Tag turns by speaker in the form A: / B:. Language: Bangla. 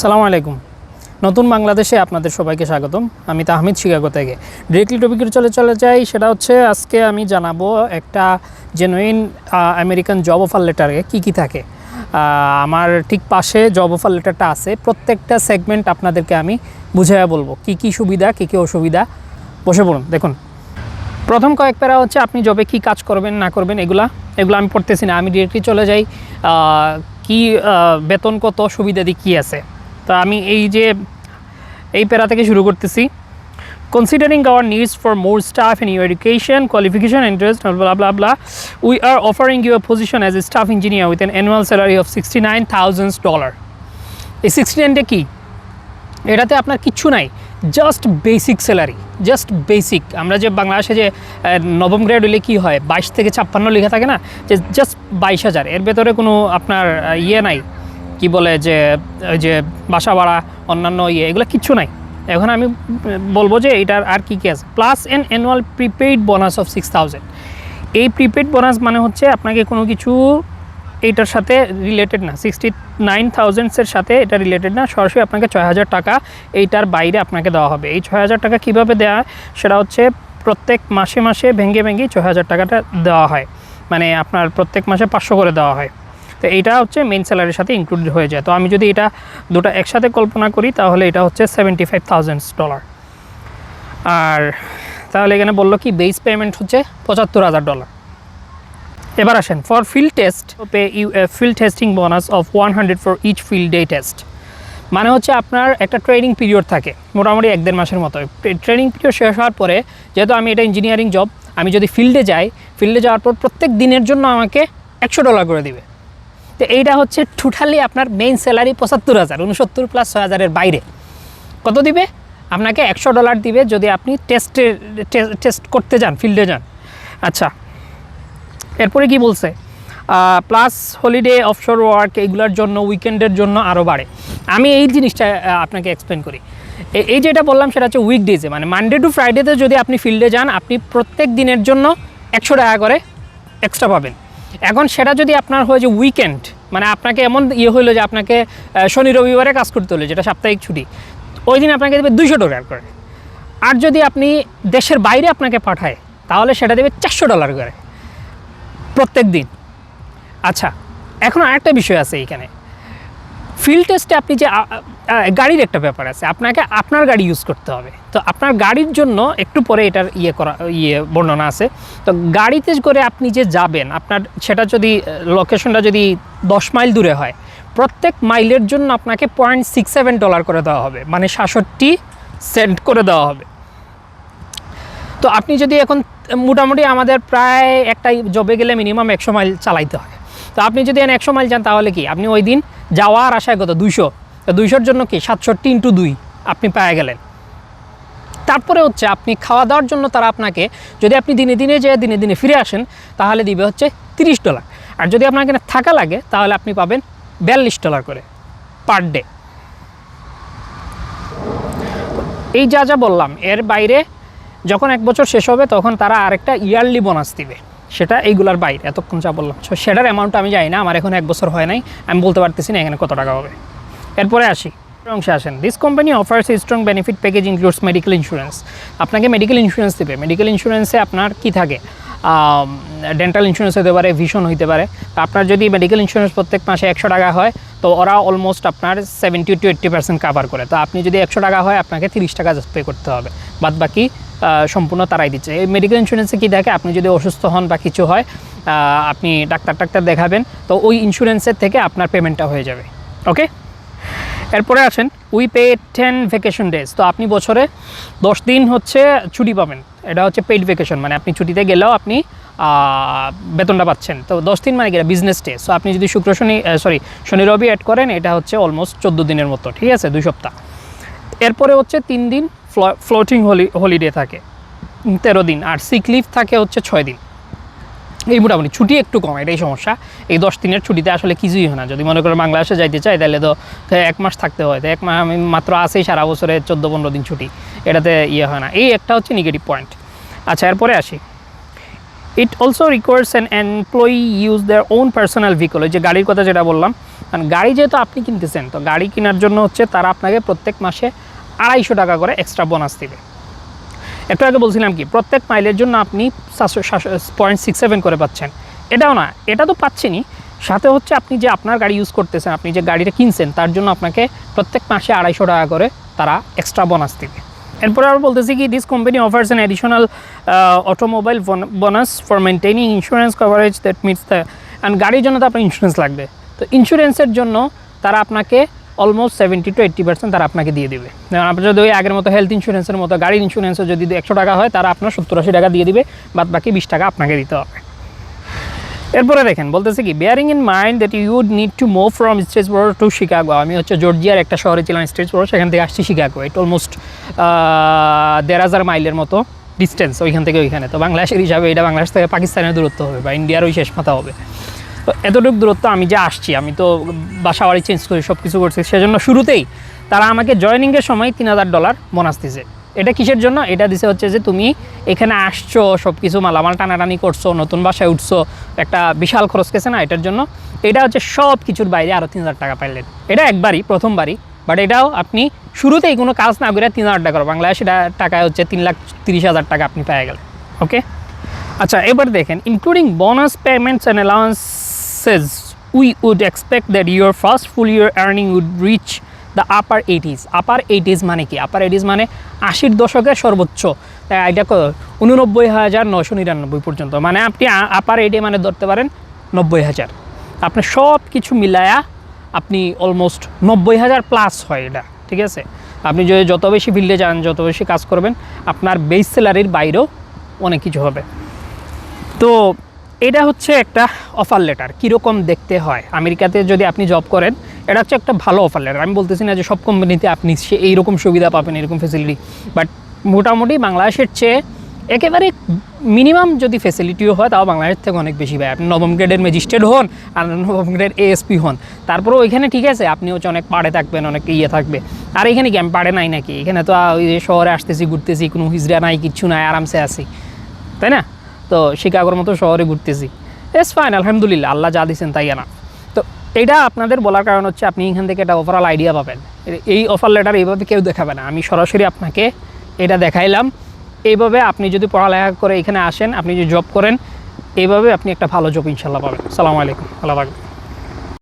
A: সালামু আলাইকুম। নতুন বাংলাদেশে আপনাদের সবাইকে স্বাগতম। আমি তাহমিদ, শিকাগো থেকে। ডিরেক্টলি টপিকের চলে চলে যাই, সেটা হচ্ছে আজকে আমি জানাব একটা জেনুইন আমেরিকান জব অফার লেটারে কী কী থাকে। আমার ঠিক পাশে জব অফার লেটারটা আছে। প্রত্যেকটা সেগমেন্ট আপনাদেরকে আমি বুঝাইয়া বলব। কী কী সুবিধা, কী কী অসুবিধা। বসে পড়ুন, দেখুন। প্রথম কয়েক প্যারা হচ্ছে আপনি জবে কি কাজ করবেন, না করবেন, এগুলা। এগুলো আমি পড়তেছি না, আমি ডিরেক্টলি চলে যাই। কি বেতন কত, সুবিধা দিক কী আছে। তা আমি এই যে, এই প্যারা থেকে শুরু করতেছি। Considering our needs for more staff in your education qualification interest able we are offering your position as a staff engineer with an annual salary of sixty nine thousands dollar এই সিক্সটি নাইনটা কী? এটাতে আপনার কিচ্ছু নাই just basic salary just basic আমরা যে বাংলাদেশে যে নবম গ্রেড হলে কী হয়, বাইশ থেকে ছাপ্পান্ন লেখা থাকে না, যে জাস্ট বাইশ হাজার, এর ভেতরে কোনো আপনার ইয়ে নাই। কি বলে যে, ওই যে বাসা ভাড়া, অন্যান্য ইয়ে এগুলো কিচ্ছু নাই। এখন আমি বলব যে এটার আর কী কী আছে। Plus an annual prepaid bonus of six thousand এই প্রিপেড বোনাস মানে হচ্ছে আপনাকে কোনো কিছু এইটার সাথে রিলেটেড না। সিক্সটি নাইন থাউজেন্ডসের সাথে এটা রিলেটেড না। সরাসরি আপনাকে ছয় হাজার টাকা এইটার বাইরে আপনাকে দেওয়া হবে। এই ছয় হাজার টাকা কীভাবে দেওয়া সেটা হচ্ছে প্রত্যেক মাসে মাসে ভেঙে ভেঙে ছয় হাজার টাকাটা দেওয়া হয়। মানে আপনার প্রত্যেক মাসে পাঁচশো করে দেওয়া হয়। তো এইটা হচ্ছে মেন স্যালারির সাথে ইনক্লুডেড হয়ে যায়। তো আমি যদি এটা দুটো একসাথে কল্পনা করি, তাহলে এটা হচ্ছে সেভেন্টি ফাইভ থাউজেন্ডস ডলার আর তাহলে এখানে বলল কি বেস পেমেন্ট হচ্ছে পঁচাত্তর হাজার ডলার এবার আসেন for field test pay you field testing bonus of one hundred for each field day test মানে হচ্ছে আপনার একটা ট্রেনিং পিরিয়ড থাকে, মোটামুটি এক দেড় মাসের মতো। ট্রেনিং পিরিয়ড শেষ হওয়ার পরে, যেহেতু আমি এটা ইঞ্জিনিয়ারিং জব আমি যদি ফিল্ডে যাই ফিল্ডে যাওয়ার পর প্রত্যেক দিনের জন্য আমাকে একশো ডলার করে দিবে। তো এইটা হচ্ছে টোটালি আপনার মেইন স্যালারি পঁচাত্তর হাজার উনসত্তর প্লাস ছয় হাজারের বাইরে। কত দিবে? আপনাকে একশো ডলার দিবে যদি আপনি টেস্টে টেস্ট করতে যান ফিল্ডে যান। আচ্ছা এরপরে কি বলছে? প্লাস হলিডে অফশোর ওয়ার্ক এইগুলোর জন্য উইকেন্ডের জন্য আরও বাড়ে। আমি এই জিনিসটা আপনাকে এক্সপ্লেন করি। এই যেটা বললাম সেটা হচ্ছে উইকডেজে মানে মানডে টু ফ্রাইডেতে যদি আপনি ফিল্ডে যান, আপনি প্রত্যেক দিনের জন্য একশো টাকা করে এক্সট্রা পাবেন। এখন সেটা যদি আপনার হয় যে উইকেন্ড মানে আপনাকে এমন ইয়ে হলো যে আপনাকে শনি রবিবারে কাজ করতে হলো, যেটা সাপ্তাহিক ছুটি, ওই দিন আপনাকে দেবে দুইশো ডলার করে। আর যদি আপনি দেশের বাইরে আপনাকে পাঠায়, তাহলে সেটা দেবে চারশো ডলার করে প্রত্যেক দিন। আচ্ছা এখন আরেকটা বিষয় আছে এইখানে। ফিল্ড টেস্টে আপনি যে গাড়ির একটা ব্যাপার আছে। আপনাকে আপনার গাড়ি ইউজ করতে হবে। তো আপনার গাড়ির জন্য একটু পরে এটার ইয়ে করা ইয়ে বর্ণনা আছে। তো গাড়িতে করে আপনি যে যাবেন, আপনার সেটা যদি লোকেশনটা যদি দশ মাইল দূরে হয়, প্রত্যেক মাইলের জন্য আপনাকে পয়েন্ট সিক্স সেভেন ডলার করে দেওয়া হবে। মানে সাতষট্টি সেন্ট করে দেওয়া হবে। তো আপনি যদি এখন মোটামুটি আমাদের প্রায় একটা জবে গেলে মিনিমাম একশো মাইল চালাইতে হয়। তো আপনি যদি একশো মাইল যান, তাহলে কি? আপনি ওই দিন যাওয়ার আশায় কত? দুইশো। তো দুইশোর জন্য কি? সাতষট্টি ইন্টু দুই আপনি পেয়ে গেলেন। তারপরে হচ্ছে আপনি খাওয়া দাওয়ার জন্য তারা আপনাকে, যদি আপনি দিনে দিনে যে দিনে দিনে ফিরে আসেন, তাহলে দিবে হচ্ছে তিরিশ ডলার। আর যদি আপনার এখানে থাকা লাগে, তাহলে আপনি পাবেন বিয়াল্লিশ ডলার করে পার ডে। এই যা যা বললাম, এর বাইরে যখন এক বছর শেষ হবে, তখন তারা আরেকটা ইয়ারলি বোনাস দিবে। সেটা এইগুলার বাইরে, এতক্ষণ যা বললাম। সেটার অ্যামাউন্ট আমি জানি না, আমার এখন এক বছর হয় নাই, আমি বলতে পারতেছি না এখানে কত টাকা হবে। এরপরে আসি। অংশে আসেন। This company offers strong benefit package includes medical insurance আপনাকে মেডিকেল ইন্স্যুরেন্স দেবে। মেডিকেল ইন্স্যুরেন্সে আপনার কি থাকে? ডেন্টাল ইন্স্যুরেন্স হতে পারে ভিশন হতে পারে। আপনার যদি মেডিকেল ইন্স্যুরেন্স প্রত্যেক মাসে একশো টাকা হয়, তো ওরা অলমোস্ট আপনার seventy to eighty percent cover করে। তো আপনি যদি একশো টাকা হয়, আপনাকে তিরিশ টাকা পে করতে হবে। বাদ বাকি সম্পূর্ণ তারাই দিচ্ছে। এই মেডিকেল ইন্স্যুরেন্সে কী দেখে আপনি যদি অসুস্থ হন বা কিছু হয় আপনি ডাক্তার টাক্তার দেখাবেন, তো ওই ইন্স্যুরেন্সের থেকে আপনার পেমেন্টটা হয়ে যাবে। ওকে এরপরে আসেন we pay ten vacation days তো আপনি বছরে দশ দিন হচ্ছে ছুটি পাবেন। এটা হচ্ছে পেইড ভ্যাকেশন মানে আপনি ছুটিতে গেলেও আপনি বেতনটা পাচ্ছেন। তো দশ দিন মানে কি বিজনেস ডে সো আপনি যদি শুক্র, শনি সরি শনি, রবি অ্যাড করেন, এটা হচ্ছে অলমোস্ট চোদ্দ দিনের মতো, ঠিক আছে, দুই সপ্তাহ। এরপরে হচ্ছে তিন দিন ফ্লোটিং হলি হলিডে থাকে, তেরো দিন, আর সিক লিভ থাকে হচ্ছে ছয় দিন। এই মোটামুটি ছুটি একটু কম, এটাই সমস্যা। এই দশ দিনের ছুটিতে আসলে কিছুই হয় না। যদি মনে করো বাংলাদেশে যাইতে চাই তাহলে তো এক মাস থাকতে হয়। তো এক মাস, আমি মাত্র আসেই সারা বছরে চোদ্দ পনেরো দিন ছুটি। এটাতে ইয়ে হয় না। এই একটা হচ্ছে নেগেটিভ পয়েন্ট আচ্ছা এরপরে আসি। It also requires an employee use their own personal vehicle ওই যে গাড়ির কথা যেটা বললাম কারণ গাড়ি যেহেতু আপনি কিনতেছেন, তো গাড়ি কেনার জন্য হচ্ছে তারা আপনাকে প্রত্যেক মাসে আড়াইশো টাকা করে এক্সট্রা বোনাস দিবে। একটু আগে বলছিলাম কি, প্রত্যেক মাইলের জন্য আপনি পয়েন্ট সিক্স সেভেন করে পাচ্ছেন। এটাও না, এটা তো পাচ্ছেনই। সাথে হচ্ছে আপনি যে আপনার গাড়ি ইউজ করতেছেন, আপনি যে গাড়িটা কিনছেন, তার জন্য আপনাকে প্রত্যেক মাসে আড়াইশো টাকা করে তারা এক্সট্রা বোনাস দিবে। এরপরে আবার বলতেছি কি this company offers an additional automobile bonus for maintaining insurance coverage that meets the and গাড়ির জন্য তো আপনার ইন্স্যুরেন্স লাগবে। তো ইন্স্যুরেন্সের জন্য তারা আপনাকে almost seventy to eighty percent তারা আপনাকে দিয়ে দিবে। আপনার যদি ওই আগের মতো হেলথ ইন্স্যুরেন্সের মতো গাড়ির ইন্স্যুরেন্সও যদি একশো টাকা হয়, তারা আপনার সত্তর আশি টাকা দিয়ে দিবে, বাদ বাকি বিশ টাকা আপনাকে দিতে হবে। এরপরে দেখেন, বলতেছে কি bearing in mind that you would need to move from stage বড় টু শিকাগো আমি হচ্ছে জর্জিয়ার একটা শহরে ছিলাম স্টেজ বড় সেখান থেকে আসছি শিকাগো এটা অলমোস্ট দেড় হাজার মাইলের মতো ডিস্টেন্স ওইখান থেকে ওইখানে। তো বাংলাদেশের হিসাবে এটা বাংলাদেশ থেকে পাকিস্তানের দূরত্ব হবে, বা ইন্ডিয়ার ওই শেষ মাথা হবে। এতটুকু দূরত্ব আমি যে আসছি, আমি তো বাসা বাড়ি চেঞ্জ করি সব কিছু করছি, সেজন্য শুরুতেই তারা আমাকে জয়নিংয়ের সময় তিন হাজার ডলার বোনাস দিছে। এটা কিসের জন্য? এটা দিছে হচ্ছে যে তুমি এখানে আসছো সব কিছু মালামাল টানাটানি করছ, নতুন বাসায় উঠছো, একটা বিশাল খরচ গেছে না এটার জন্য? এটা হচ্ছে সব কিছুর বাইরে আরও তিন হাজার টাকা পাইলেন। এটা একবারই, প্রথমবারই বাট এটাও আপনি শুরুতেই কোনো কাজ না করে তিন হাজার টাকা বাংলাদেশে টাকায় হচ্ছে তিন লাখ তিরিশ হাজার টাকা আপনি পেয়ে গেলেন ওকে আচ্ছা এবার দেখেন including bonus payments and allowances we would expect that your first full year earning would reach the upper eighties upper eighties মানে কি? আপার এইটিস মানে আশির দশকের সর্বোচ্চ। তাই এটা উননব্বই হাজার নশো নিরানব্বই পর্যন্ত। মানে আপনি আপার এইটি মানে ধরতে পারেন নব্বই হাজার। আপনি সব কিছু মিলায়া আপনি অলমোস্ট নব্বই হাজার প্লাস হয় এটা। ঠিক আছে? আপনি যদি যত বেশি ফিল্ডে যান, যত বেশি কাজ করবেন, আপনার বেস স্যালারির বাইরেও অনেক কিছু হবে। তো এটা হচ্ছে একটা অফার লেটার কীরকম দেখতে হয়? আমেরিকাতে যদি আপনি জব করেন, এটা হচ্ছে একটা ভালো অফার লেটার আমি বলতেছি না যে সব কোম্পানিতে আপনি সে এইরকম সুবিধা পাবেন এরকম ফেসিলিটি বাট মোটামুটি বাংলাদেশের চেয়ে একেবারে মিনিমাম যদি ফেসিলিটিও হয়, তাও বাংলাদেশ থেকে অনেক বেশি পায় আপনি নবম গ্রেডের ম্যাজিস্ট্রেট হন, আর নবম গ্রেডের এএসপি হন। তারপরেও ওইখানে ঠিক আছে, আপনি হচ্ছে অনেক পাড়ে থাকবেন, অনেক ইয়ে থাকবে। আর এখানে আমি পাড়ে নাই নাকি? এখানে তো ওই শহরে আসতেছি, ঘুরতেছি, কোনো হিজড়া নাই, কিচ্ছু নাই, আরামসে আছি। তাই না? তো শিকাগোর মতো শহরে ঘুরতেছি। এস ফাইন আলহামদুলিল্লাহ, আল্লাহ যা দিচ্ছেন তাই না তো এটা আপনাদের বলার কারণ হচ্ছে আপনি এখান থেকে একটা ওভারঅল আইডিয়া পাবেন। এই অফার লেটার এইভাবে কেউ দেখাবে না। আমি সরাসরি আপনাকে এটা দেখাইলাম। এইভাবে আপনি যদি পড়ালেখা করে এখানে আসেন, আপনি যদি জব করেন, এইভাবে আপনি একটা ভালো জব ইনশাল্লাহ পাবেন। সালামু আলাইকুম, আল্লাহ